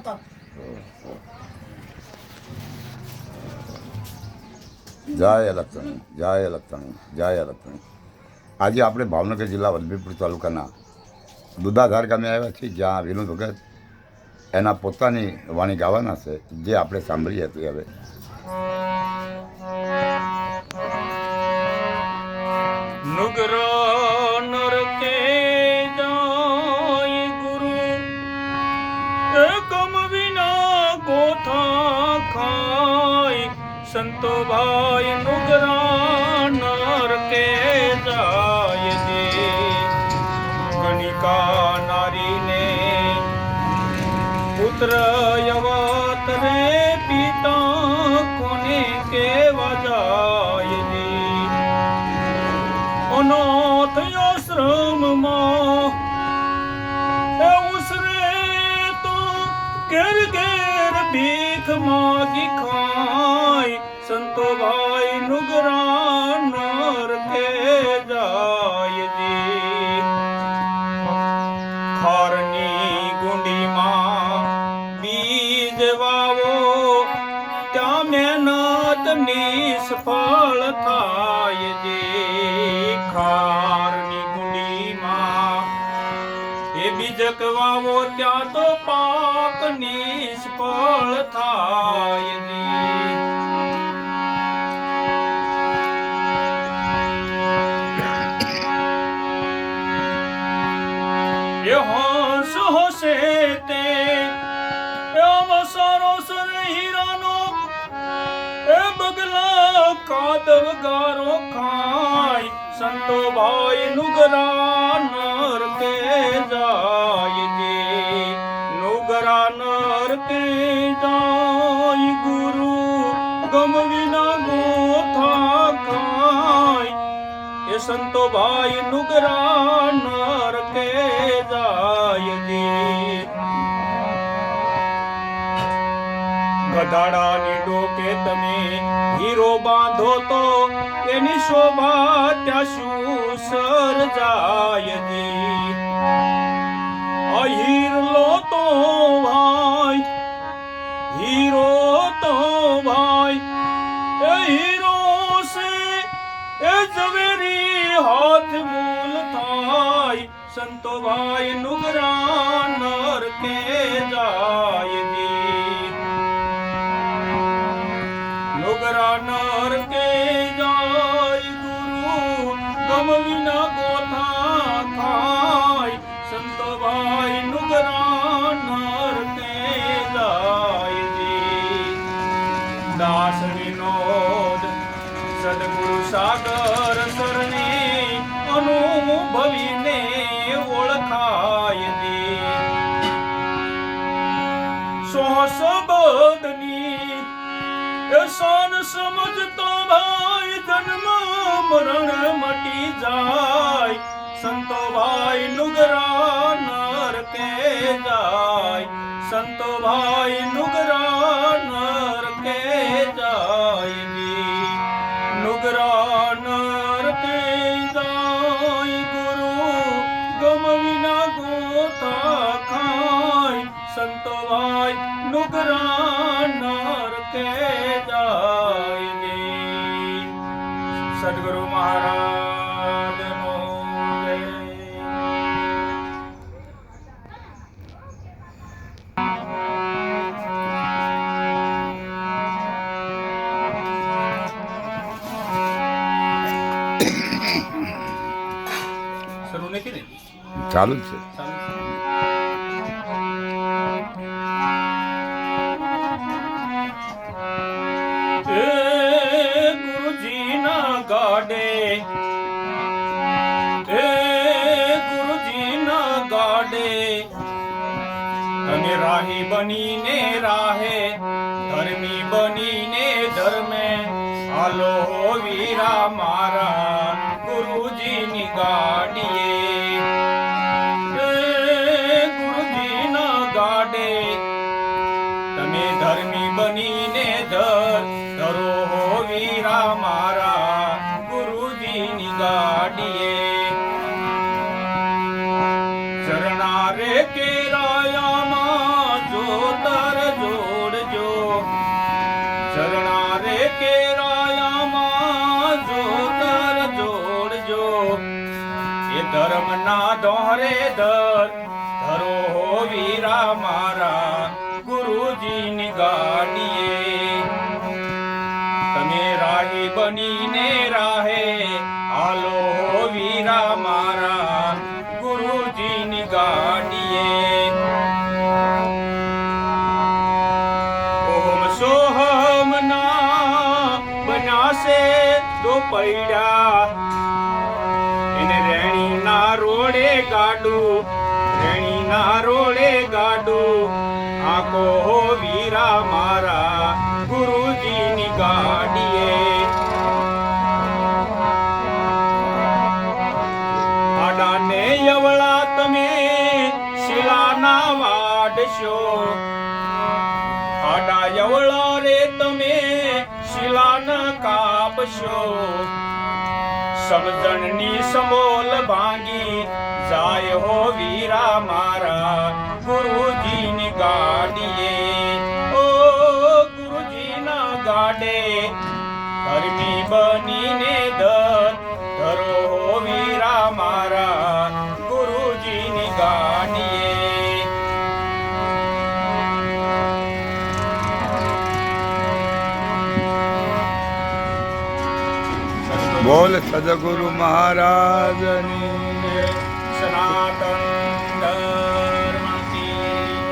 પોતા જય અલક્ષણી જય અલક્ષણી જય અલક્ષણી આજે આપણે ભાવનગર જિલ્લા વલભીપુર તાલુકાના દુધાધાર ગામે આવ્યા છીએ, જ્યાં વિનોદ ભગત એના પોતાની વાણી ગાવાના છે, જે આપણે સાંભળીએ હતી હવે. ભાઈ નુગરા નરકે જાય જે ગણિકા નારીને પુત્ર બીજ વાવો ત્યાં મહેનત નિષ્ફળ થાય જે ખારની ગુડીમાં એ બીજક વાવો ત્યાં તો પાક નિષ્ફળ થાય જે. હોશ હોશે તે હીરાનો એ બગલા કાદવ ગારો ખાય. સંતો ભાઈ નુગરા નર કે જાય જે. નુગરા નર કે જાય ગુરુ ગમ વિના ગોથા ખાય. એ સંતો ભાઈ નુગરા નર ગધાડાની ડોકે તમે? હીરો બાંધો તો એની શોભા ત્યાં શું સર જાય જી અહીર લો તો ભાઈ, હીરો તો ભાઈ, એ હીરો સે એ ઝવેરી હાથ મૂલ થાય. સંતો ભાઈ નુગરા નર કે જાય. ભાઈ નુગરા નર કે જાય જી દાસ વિનોદ સદગુરુ સાગર સરને અનુભવીને ઓળખાય દી સોસબદની એ સોન સમજતો ભાઈ જન્મ મરણ મટી જાય. સંતો ભાઈ નુગરા નર કે જાય? સંતો ભાઈ નુગરા નર કે જાય જી? નુગરા નર કે જાય ગુરુ? ગમ વિના ગોતા ખાય? સંતો ભાઈ નુગરા નર કે જાય સદગુરુ મહારાજ ચાલુ જ છે એ ગુરુજીના ગાડે એ ગુરુજીના ગાડે તમે રાહી બનીને રાહે ધર્મી બનીને ધર્મે હાલો વીરા મારા ગુરુજીની ગાડીએ કેરાયામાં જોતર જોડજો. એ ધર્મના દર ધરો હો વીરા મારા ગુરુજીની ગાડીએ બનાસે દો પૈડા. એને રેણી ના રોડે ગાડું રેણી ના રોડે ગાડું. આંકો હો વીરા મારા ગુરુજીની ગાડીએ. આડાને યવળા તમે શિલાના વાડશો. કાપશો સમજણની સમોલ ભાંગી જાય હો વીરા મારા. ગુરુજીની ગાડીએ. ઓ ગુરુજીના ગાડે. ધર્મી બનીને દર બોલ સદગુરુ મહારાજની. સનાતન